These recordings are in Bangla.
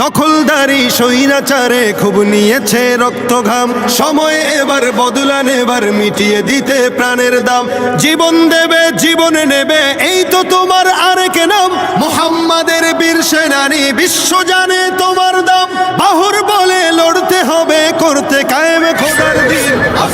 দখলদারি স্বৈরাচারে খুব নিয়েছে রক্ত ঘাম সময় এবার বদলা এবার মিটিয়ে দিতে প্রাণের দাম। জীবন দেবে, জীবনে নেবে, এই তো তোমার আরেক নাম। মোহাম্মদের বীর সেনানি, বিশ্ব জানে তোমার দাম। বাহুর বলে লড়তে হবে, করতে দিন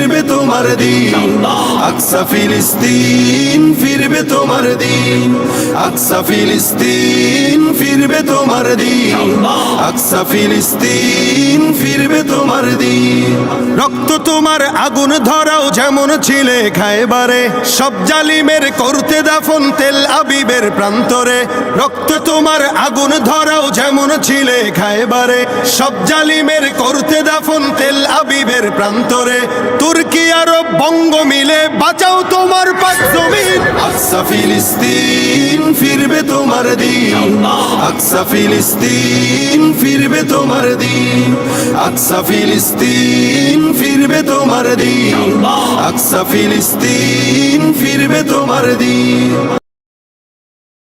ফিরবে তোমার দিন। আকসা ফিলিস্তিন ফিরবে তোমার দিন। আকসা ফিলিস্তিন ফিরবে তোমার দিন। আকসা ফিলিস্তিন ফিরবে তোমার দিন। রক্ত তোমার আগুন ধরাও যেমন ছিলে খাইবারে সব জালিমের করতে দাফন তেল আবিবের প্রান্তরে। রক্ত তোমার আগুন ধরাও যেমন ছিলে খাইবারে সব জালিমের করতে দাফন তেল আবিবের প্রান্তরে। তুর্কি, আরব, বঙ্গ মিলে বাঁচাও তোমার পাক জমিন। আকসা ফিলিস্তিন ফিরবে তোমার দিন। আকসা ফিলিস্তিন ফিরবে তোমার দিন। আকসা ফিলিস্তিন ফিরবে তোমার দিন। আকসা ফিলিস্তিন ফিরবে তোমার দিন।